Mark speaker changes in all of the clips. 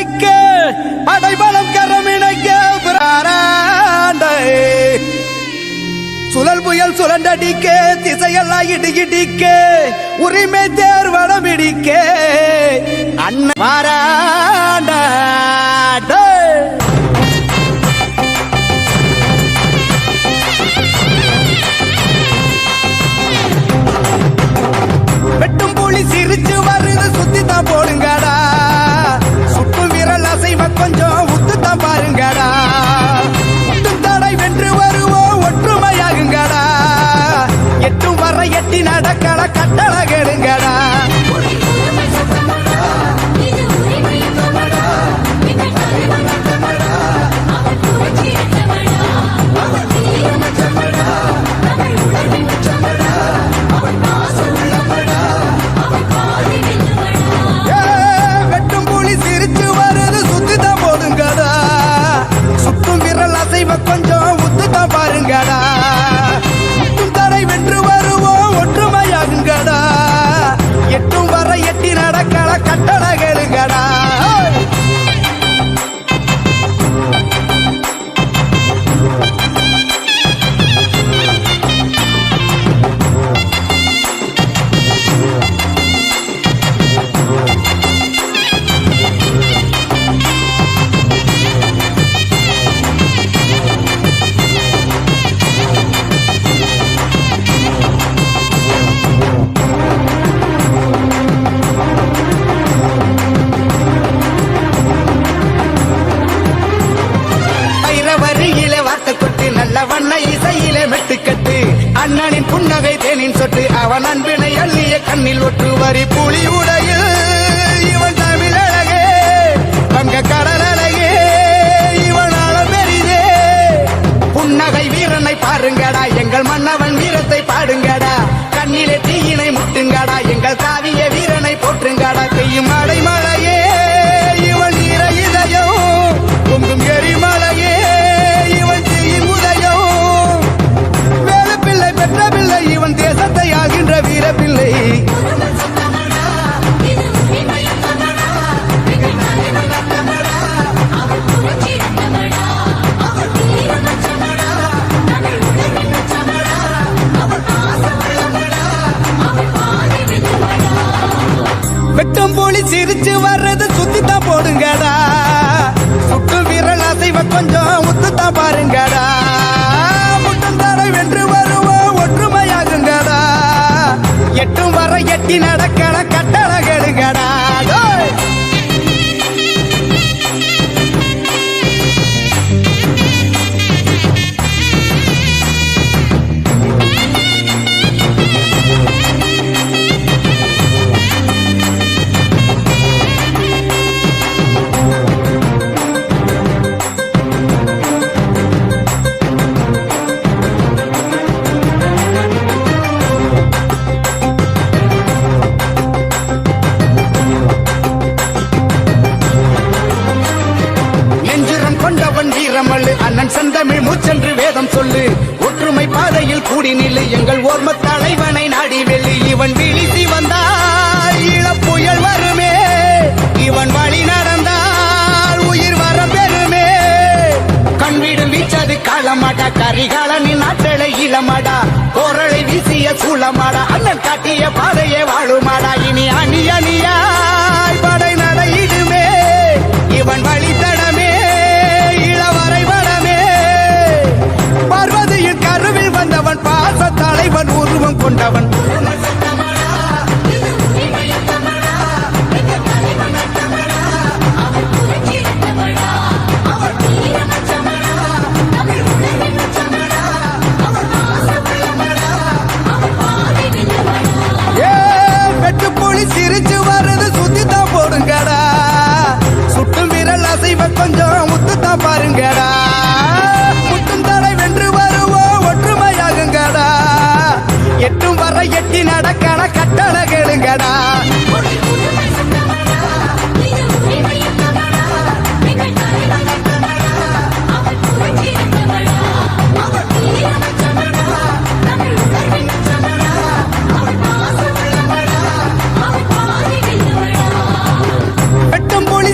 Speaker 1: இணைக்க அடைபலம் கரம் இணைக்க சுழல் புயல் சுழண்டடிக்க திசையெல்லாம் இடி உரிமை தேர்வடம் இடிக்க. அண்ணன் மாறாண்டா. கட்டள அண்ணனின் புன்னகை தேனின் சொட்டு. அவன் அன்பினை அள்ளிய கண்ணில் ஒட்டு வரி புலி உடையில் இவன் தமிழ் அழகே வங்க கடல் அழகே. இவன் பெரிதே. புன்னகை வீரனை பாருங்கடா எங்கள் மன்னவன் வீரத்தை பாடுங்கடா. கண்ணிலே தீயினை முட்டுங்கடா எங்கள் காவிய வீரனை போற்றுங்கடா. செய்யும் அடைமா கொஞ்சம் ஒத்துத்தான் தான் பாருங்கடா. முட்டும் தடை வென்று வருவோம் ஒற்றுமையாகுங்கடா. எட்டும் வர எட்டி நடக்க சொல்லு. ஒற்றுமை பாதையில் கூடி நில்லு. எங்கள் ஓர்ம தலைவனை நாடி வெள்ளி இவன் விழித்தி வந்தால் இளப்புயல் வருமே. இவன் வழி நடந்தால் உயிர் வர பெறுமே. கண்வீடு வீச்சது காலமாடா கரிகாலனின் ஆற்றலை இளமாடா. கோரலை வீசிய சூளமாடா. அண்ணன் காட்டிய பாதையே வாழுமாடா. இனி அணி அணியா கட்டளை கேளுங்கடா.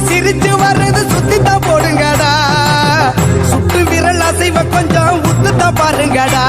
Speaker 1: சிரிச்சு வர்றது சுத்தித்தான் போடுங்கடா. சுட்டு விரல் அசைவ கொஞ்சம் உத்துத்தான் பாருங்கடா.